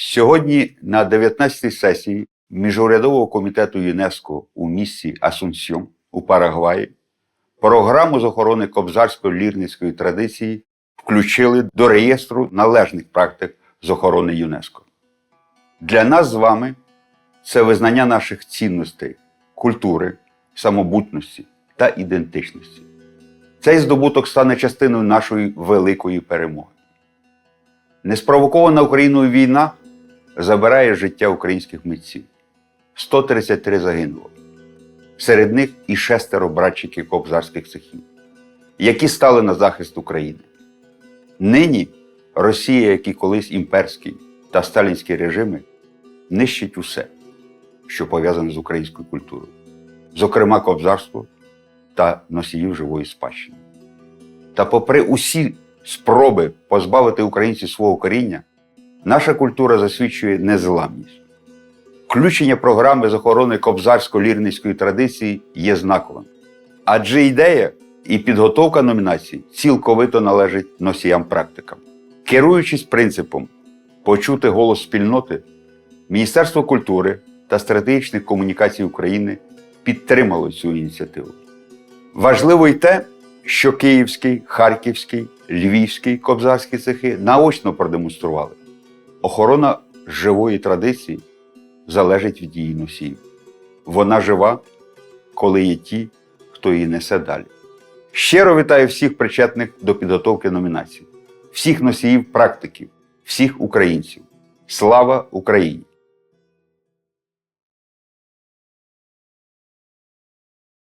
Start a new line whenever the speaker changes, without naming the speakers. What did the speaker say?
Сьогодні на 19-й сесії Міжурядового комітету ЮНЕСКО у місті Асунсьон у Парагваї програму з охорони кобзарської лірницької традиції включили до реєстру належних практик з охорони ЮНЕСКО. Для нас з вами це визнання наших цінностей, культури, самобутності та ідентичності. Цей здобуток стане частиною нашої великої перемоги. Неспровокована Україною війна забирає життя українських митців. 133 загинуло. Серед них і шестеро братчиків кобзарських цехів, які стали на захист України. Нині Росія, як і колись імперський та сталінські режими, нищить усе, що пов'язане з українською культурою, зокрема кобзарство та носіїв живої спадщини. Та попри усі спроби позбавити українців свого коріння, наша культура засвідчує незламність. Включення програми з охорони кобзарсько-лірницької традиції є знаковим. Адже ідея і підготовка номінацій цілковито належить носіям практикам. Керуючись принципом почути голос спільноти, Міністерство культури та стратегічних комунікацій України підтримало цю ініціативу. Важливо й те, що київський, харківський, львівський кобзарські цехи наочно продемонстрували. Охорона живої традиції залежить від її носіїв. Вона жива, коли є ті, хто її несе далі. Щиро вітаю всіх причетних до підготовки номінацій, всіх носіїв практиків, всіх українців. Слава Україні!